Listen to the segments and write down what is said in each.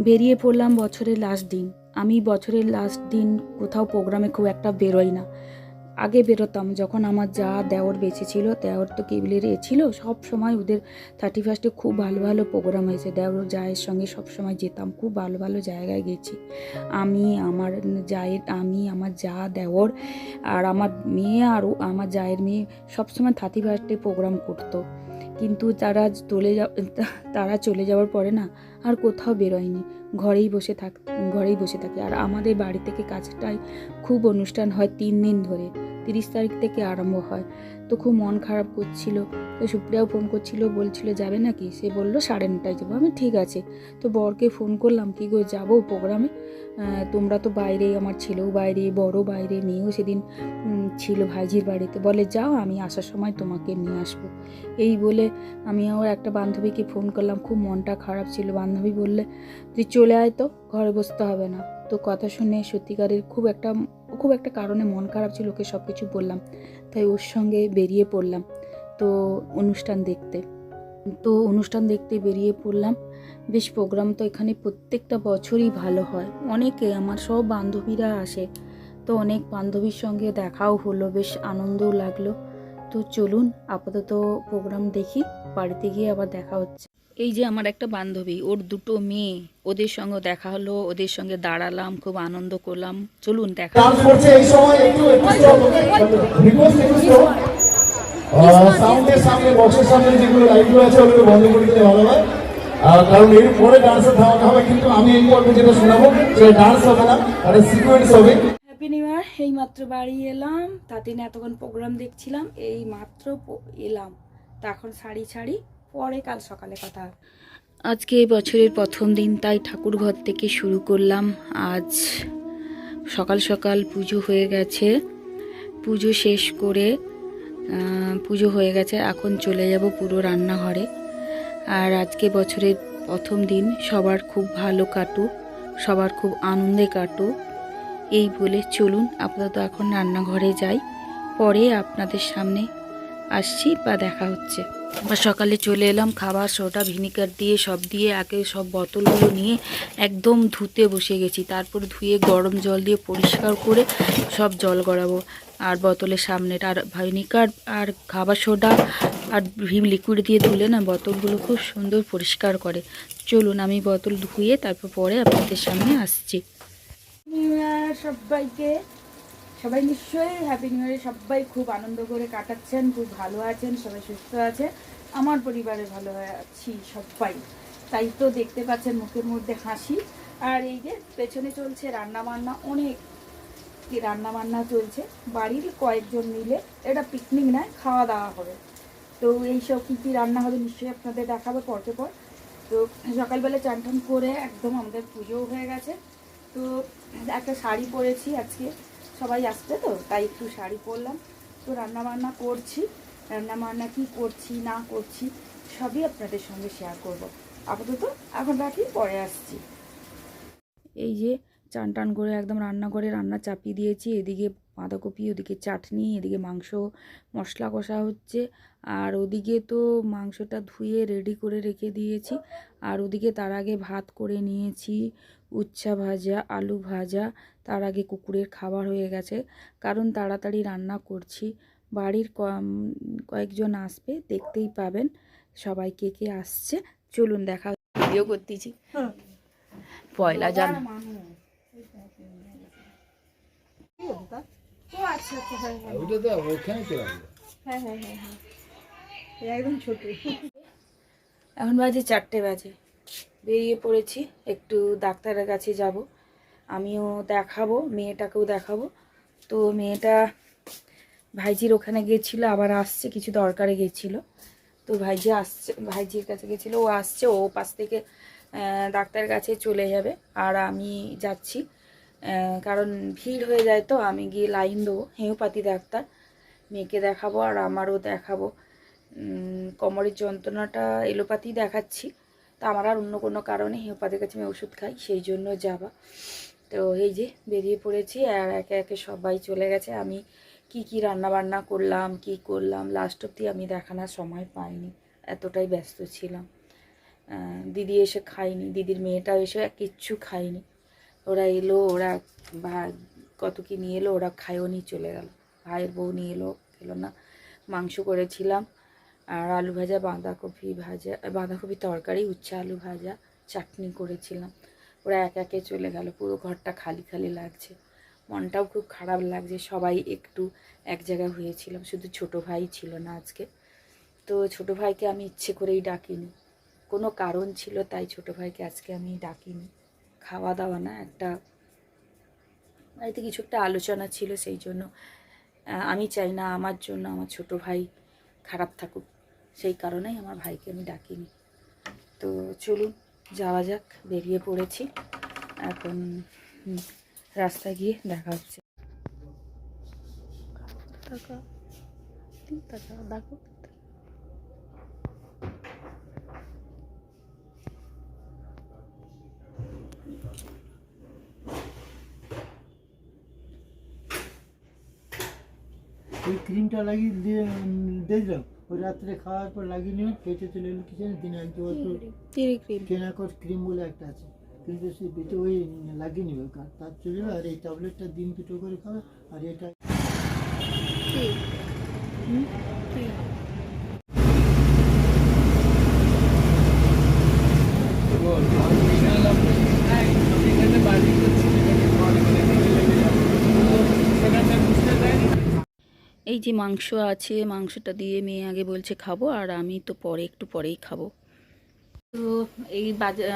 বেরিয়ে পড়লাম বছরের লাস্ট দিন। আমি বছরের লাস্ট দিন কোথাও প্রোগ্রামে খুব একটা বেরোই না। আগে বেরোতাম, যখন আমার যা দেওর বেঁচে ছিল, দেওর তো কেবিলের এ ছিল, সব সময় ওদের থার্টি ফার্স্টে খুব ভালো ভালো প্রোগ্রাম হয়েছে। দেওর জায়ের সঙ্গে সব সময় যেতাম, খুব ভালো ভালো জায়গায় গেছি। আমি, আমার জায়ের, আমি, আমার যা দেওর আর আমার মেয়ে আর ও- আমার জায়ের মেয়ে সবসময় থার্টি ফার্স্টে প্রোগ্রাম করতো। কিন্তু তারা চলে যা তারা চলে যাওয়ার পরে না আর কোথাও বেরোয়নি। ঘরেই বসে থাক, ঘরেই বসে থাকি। আর আমাদের বাড়ি থেকে কাছটায় খুব অনুষ্ঠান হয় তিন দিন ধরে। তিরিশ তারিখ থেকে আরম্ভ হয়। তো খুব মন খারাপ করছিল। তো সুপ্রিয়াও ফোন করছিল, বলছিল, যাবে নাকি? সে বলল, সাড়ে নটায় যাব। আমি, ঠিক আছে। তো বরকে ফোন করলাম, কি গো, যাব প্রোগ্রামে? তোমরা তো বাইরে আমার ছেলেও বাইরে বড় বাইরে মেয়েও সেদিন ছিল ভাইজির বাড়িতে। বলে, যাও, আমি আসার সময় তোমাকে নিয়ে আসব। এই বলে আমি আমার একটা বান্ধবীকে ফোন করলাম। খুব মনটা খারাপ ছিল বান্ধবী বললে, তুই চলে আয় তো, ঘরে বসতে হবে না। তো কথা শুনে সত্যিকারের খুব একটা খুব একটা কারণে মন খারাপ ছিল ওকে সব কিছু বললাম। তাই ওর সঙ্গে বেরিয়ে পড়লাম তো অনুষ্ঠান দেখতে। তো অনুষ্ঠান দেখতে বেরিয়ে পড়লাম। বেশ প্রোগ্রাম তো এখানে প্রত্যেকটা বছরই ভালো হয়। অনেকে, আমার সব বান্ধবীরা আসে। তো অনেক বান্ধবীর সঙ্গে দেখাও হলো, বেশ আনন্দও লাগল। তো চলুন, আপাতত প্রোগ্রাম দেখি, বাড়িতে গিয়ে আবার দেখা হচ্ছে। এই যে আমার একটা বান্ধবী ওর দুটো মেয়ে ওদের সঙ্গে দেখা হলো ওদের সঙ্গে দাঁড়ালাম খুব আনন্দ করলাম। চলুন দেখা ডান্স এই সময় একটু একটু স্টপ রিকোয়েস্ট একটু স্টপ সাউন্ডের সামনে বক্সের সামনে যেগুলো লাইটগুলো আছে ওগুলো বন্ধ করে দিলে ভালো হয় কারণ এর পরে ধামাকা হবে কিন্তু আমি এই পর্বে যেটা শোনাবো সেটা ডান্স হবে না একটা সিকোয়েন্স হবে। হ্যাপি নিউ ইয়ার এই মাত্র বাড়ি এলাম তাতিনে এতক্ষণ প্রোগ্রাম দেখছিলাম এই মাত্র এলাম। তা এখন শাড়ি ছাড়ি পরে কাল সকালে কথা। আজকে বছরের প্রথম দিন, তাই ঠাকুর ঘর থেকে শুরু করলাম। আজ সকাল সকাল পুজো হয়ে গেছে। পুজো শেষ করে পুজো হয়ে গেছে। এখন চলে যাব পুরো রান্নাঘরে। আর আজকে বছরের প্রথম দিন, সবার খুব ভালো কাটুক, সবার খুব আনন্দে কাটুক। এই বলে চলুন, আপাতত এখন রান্নাঘরে যাই। পরে আপনাদের সামনে আসছি বা দেখা হচ্ছে। বা সকালে চলে এলাম, খাবার সোডা, ভিনিগার দিয়ে সব দিয়ে আগে সব বোতলগুলো নিয়ে একদম ধুতে বসে গেছি। তারপর ধুয়ে গরম জল দিয়ে পরিষ্কার করে সব জল গড়াবো। আর বোতলের সামনেটা আর ভিনিগার আর খাবার সোডা আর ভিম লিকুইড দিয়ে ধুলে না বোতলগুলো খুব সুন্দর পরিষ্কার করে। চলুন আমি বোতল ধুয়ে তারপর পরে আপনাদের সামনে আসছি। সবাইকে। সবাই নিশ্চয়ই হ্যাপি নিউ ইয়ারে সবাই খুব আনন্দ করে কাটাচ্ছেন, খুব ভালো আছেন, সবাই সুস্থ আছে আমার পরিবারে ভালো আছি সবাই। তাই তো দেখতে পাচ্ছেন মুখের মধ্যে হাসি। আর এই যে পেছনে চলছে রান্না বান্না অনেক রান্না বান্না চলছে। বাড়ির কয়েকজন মিলে এটা পিকনিক নয় খাওয়া দাওয়া হবে। তো এইসব কী কী রান্না হবে নিশ্চয়ই আপনাদের দেখাবো পরকে পর তো সকালবেলা চান করে একদম আমাদের পুজোও হয়ে গেছে। তো একটা শাড়ি পরেছি আজকে। সবাই আসছে তো, তাই একটু শাড়ি পরলাম। তো রান্না বান্না করছি রান্না বান্না কী করছি, না করছি, সবই আপনাদের সঙ্গে শেয়ার করব। আপাতত এখন রাখি, পরে আসছি। এই যে চান টান করে একদম রান্না করে রান্না চাপিয়ে দিয়েছি, এদিকে বাঁধাকপি ওদিকে চাটনি এদিকে মাংস মশলা কষা হচ্ছে। আর ওদিকে তো মাংসটা ধুয়ে রেডি করে রেখে দিয়েছি। আর ওদিকে তার আগে ভাত করে নিয়েছি। উচ্ছা ভাজা আলু ভাজা। তার আগে কুকুরের খাবার হয়ে গেছে। কারণ তাড়াতাড়ি রান্না করছি। বাড়ির কয়েকজন আসবে দেখতেই পাবেন সবাই কে কে আসছে। চলুন দেখা ভিডিও করতেছি। পয়লা জান ওইটা তো ওখানে চলে আসবে। এখন বাজে চারটে বাজে। বেরিয়ে পড়েছি একটু ডাক্তারের কাছে যাব। আমিও দেখাবো মেয়েটাকেও দেখাবো। তো মেয়েটা ভাইজির ওখানে গেছিল আবার আসছে কিছু দরকারে গেছিল। তো ভাইজি আসছে ভাইজির কাছে গেছিল ও আসছে ও পাশ থেকে ডাক্তারের কাছে চলে যাবে। আর আমি যাচ্ছি। কারণ ভিড় হয়ে যায় তো, আমি গিয়ে লাইন দেবো হেমিওপ্যাথি ডাক্তার, মেয়েকে দেখাবো আর আমারও দেখাবো। কোমরের যন্ত্রণাটা এলোপ্যাথি দেখাচ্ছি, তা আমার আর অন্য কোনো কারণে হেমিওপ্যাথির কাছে আমি ওষুধ খাই, সেই জন্য যাবা। তো এই যে বেরিয়ে পড়েছি আর একে একে সবাই চলে গেছে, আমি কি কি রান্না বান্না করলাম, কি করলাম লাস্ট অব্দি আমি দেখানোর সময় পাইনি, এতটাই ব্যস্ত ছিলাম। দিদি এসে খাইনি, দিদির মেয়েটাও এসে কিচ্ছু খায়নি ওরা এলো, ওরা কত কি নিয়ে এলো, ওরা খায়ও নি চলে গেল। ভাইয়ের বউ নিয়ে এলো খেলো না। মাংস করেছিলাম আর আলু ভাজা, বাঁধাকপি ভাজা বাঁধাকপি তরকারি, উচ্ছে আলু ভাজা, চাটনি করেছিলাম। ওরা এক একে চলে গেল, পুরো ঘরটা খালি খালি লাগছে। মনটাও খুব খারাপ লাগছে, সবাই একটু এক জায়গায় হয়েছিলাম, শুধু ছোট ভাই ছিল না আজকে। তো ছোট ভাইকে আমি ইচ্ছে করেই ডাকিনি। কোনো কারণ ছিল, তাই ছোট ভাইকে আজকে আমি ডাকিনি। খাওয়া দাওয়া না, একটা বাড়িতে কিছু একটা আলোচনা ছিল সেই জন্য। আমি চাই না আমার জন্য আমার ছোট ভাই খারাপ থাকুক। সেই কারণেই আমার ভাইকে আমি ডাকিনি। তো চলুন, যাওয়া যাক, বেরিয়ে পড়েছি। এখন রাস্তায় গিয়ে দেখা হচ্ছে। দেখো। ওই ক্রিমটা লাগিয়ে দিয়ে উম, দেখলাম ওই রাত্রে খাওয়ার পর লাগিয়ে নিয়ে পেটে চলে এলো কিছু জানি দিনে এক দু বছর তিরি ক্রিম। টেনাকট ক্রিম বলে একটা আছে। কিন্তু সে পেটে ওই লাগিয়ে নিবে কার তার চলে যাবে আর এই ট্যাবলেটটা দিন দুটো করে খাবে আর এটা এই যে মাংস আছে, মাংসটা দিয়ে মেয়ে আগে বলছে খাব আর আমি তো পরে, একটু পরেই খাব। তো এই বাজার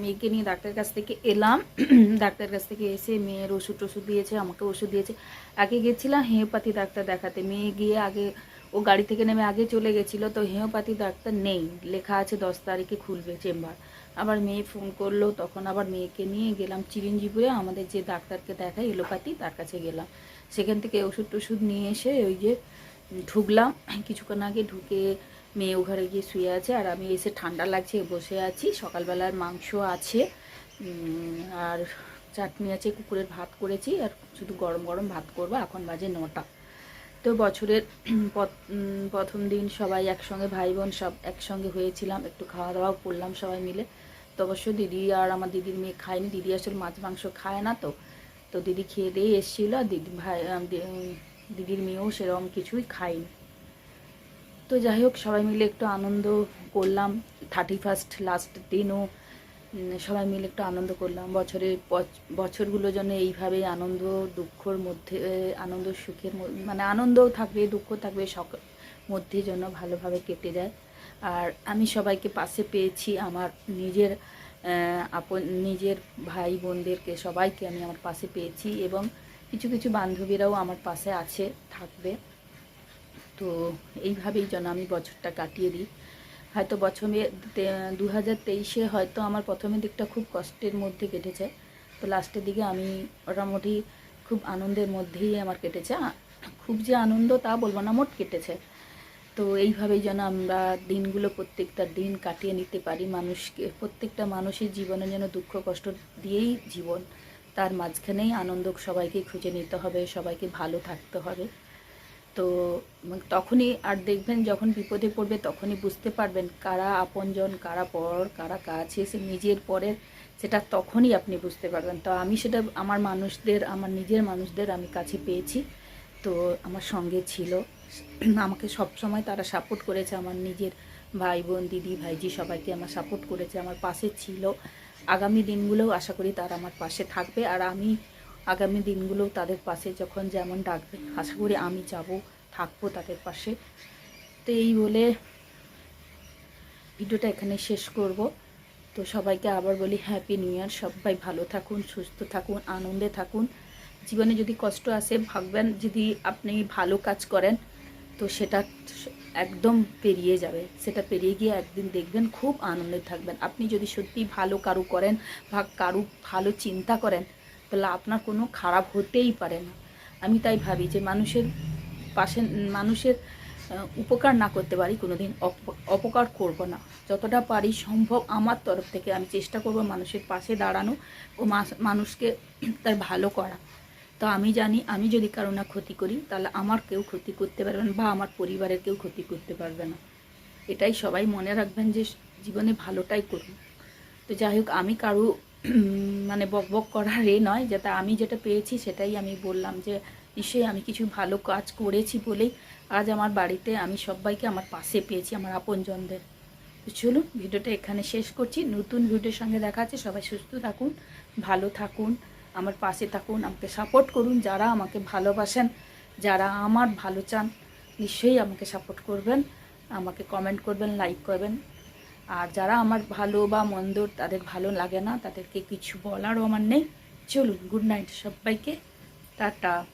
মেয়েকে নিয়ে ডাক্তারের কাছ থেকে এলাম। ডাক্তারের কাছ থেকে এসে মেয়ের ওষুধ টষুধ দিয়েছে, আমাকে ওষুধ দিয়েছে। আগে গেছিলাম হেমিওপ্যাথি ডাক্তার দেখাতে। মেয়ে গিয়ে আগে, ও গাড়ি থেকে নেমে আগে চলে গেছিল, তো হেমিওপ্যাথি ডাক্তার নেই। লেখা আছে দশ তারিখে খুলবে চেম্বার। আবার মেয়ে ফোন করল, তখন আবার মেয়েকে নিয়ে গেলাম চিরঞ্জিপুরে আমাদের যে ডাক্তারকে দেখায় এলোপ্যাথি, তার কাছে গেলাম। সেখান থেকে ওষুধ টষুধ নিয়ে এসে ওই যে ঢুকলাম। কিছুক্ষণ আগে ঢুকে মেয়ে ঘরে গিয়ে শুয়ে আছে আর আমি এসে ঠান্ডা লাগছে, বসে আছি। সকালবেলার মাংস আছে আর চাটনি আছে, কুকুরের ভাত করেছি আর শুধু গরম গরম ভাত করব। এখন বাজে নটা। তো বছরের প্রথম দিন সবাই একসঙ্গে ভাই বোন সব একসঙ্গে হয়েছিলাম, একটু খাওয়া দাওয়াও করলাম সবাই মিলে। তো অবশ্য দিদি আর আমার দিদির মেয়ে খায়নি। দিদি আসলে মাছ মাংস খায় না তো। তো দিদি খেয়ে দিয়ে এসেছিল আর দিদি ভাই দিদির মেয়েও সেরকম কিছুই খায়নি। তো যাই হোক, সবাই মিলে একটু আনন্দ করলাম। থার্টি ফার্স্ট লাস্ট দিনও সবাই মিলে একটু আনন্দ করলাম। বছরের পচ- বছরগুলো যেন এইভাবে আনন্দ, দুঃখর মধ্যে আনন্দ, সুখের মানে আনন্দও থাকবে, দুঃখ থাকবে, সক, মধ্যে যেন ভালোভাবে কেটে যায়। আর আমি সবাইকে পাশে পেয়েছি, আমার নিজের আপন নিজের ভাই বোনদেরকে সবাইকে আমি আমার পাশে পেয়েছি এবং কিছু কিছু বান্ধবীরাও আমার পাশে আছে, থাকবে। তো এইভাবেই যেন আমি বছরটা কাটিয়ে দিই। হয়তো বছরে দু হাজার তেইশে হয়তো আমার প্রথমের দিকটা খুব কষ্টের মধ্যে কেটেছে। তো লাস্টের দিকে আমি মোটামুটি খুব আনন্দের মধ্যেই আমার কেটেছে। খুব যে আনন্দ তা বলব না, মোট কেটেছে। তো এইভাবেই যেন আমরা দিনগুলো প্রত্যেকটা দিন কাটিয়ে নিতে পারি মানুষকে। প্রত্যেকটা মানুষের জীবনে যেন দুঃখ কষ্ট দিয়েই জীবন, তার মাঝখানেই আনন্দ সবাইকে খুঁজে নিতে হবে, সবাইকে ভালো থাকতে হবে। তো তখনই আর দেখবেন যখন বিপদে পড়বে তখনই বুঝতে পারবেন কারা আপনজন, কারা পর কারা কাছে, সে নিজের পরের, সেটা তখনই আপনি বুঝতে পারবেন। তো আমি সেটা আমার মানুষদের, আমার নিজের মানুষদের আমি কাছে পেয়েছি। তো আমার সঙ্গে ছিল। আমাকে সব সময় তারা সাপোর্ট করেছে, আমার নিজের ভাই বোন, দিদি, ভাইজি সবাইকে আমার সাপোর্ট করেছে, আমার পাশে ছিল। আগামী দিনগুলোও আশা করি তারা আমার পাশে থাকবে আর আমি আগামী দিনগুলোও তাদের পাশে যখন যেমন ডাকবে, আশা করি আমি যাব, থাকব তাদের পাশে। তো এই বলে ভিডিওটা এখানে শেষ করব। তো সবাইকে আবার বলি হ্যাপি নিউ ইয়ার সবাই ভালো থাকুন, সুস্থ থাকুন, আনন্দে থাকুন। জীবনে যদি কষ্ট আসে, ভাববেন যদি আপনি ভালো কাজ করেন তো সেটা একদম পেরিয়ে যাবে। সেটা পেরিয়ে গিয়ে একদিন দেখবেন খুব আনন্দে থাকবেন। আপনি যদি সত্যি ভালো কারু করেন বা কারু ভালো চিন্তা করেন, তাহলে আপনার কোনো খারাপ হতেই পারে না। আমি তাই ভাবি যে মানুষের পাশে, মানুষের উপকার না করতে পারি কোনোদিন, অপ- অপকার করব না। যতটা পারি সম্ভব আমার তরফ থেকে আমি চেষ্টা করব মানুষের পাশে দাঁড়ানো ও মানুষকে তার ভালো করা। তো আমি জানি, আমি যদি কারও না ক্ষতি করি, তাহলে আমার কেউ ক্ষতি করতে পারবে না বা আমার পরিবারের কেউ ক্ষতি করতে পারবে না। এটাই সবাই মনে রাখবেন যে জীবনে ভালোটাই করুন। তো যাই হোক, আমি কারও মানে বক বক করার এ নয়, যাতে আমি যেটা পেয়েছি সেটাই আমি বললাম যে, নিশ্চয়ই আমি কিছু ভালো কাজ করেছি বলেই আজ আমার বাড়িতে আমি সবাইকে আমার পাশে পেয়েছি, আমার আপনজনদের। তো চলুন, ভিডিওটা এখানে শেষ করছি। নতুন ভিডিওর সঙ্গে দেখা আছে সবাই সুস্থ থাকুন, ভালো থাকুন। আমার পাশে থাকুন, আমাকে সাপোর্ট করুন, যারা আমাকে ভালোবাসেন, যারা আমার ভালো চান, নিশ্চয়ই আমাকে সাপোর্ট করবেন, আমাকে কমেন্ট করবেন লাইক করবেন। আর যারা আমার ভালো বা মন্দ তাদের ভালো লাগে না, তাদেরকে কিছু বলারও আমার নেই। চলুন গুড নাইট সবাইকে, টাটা।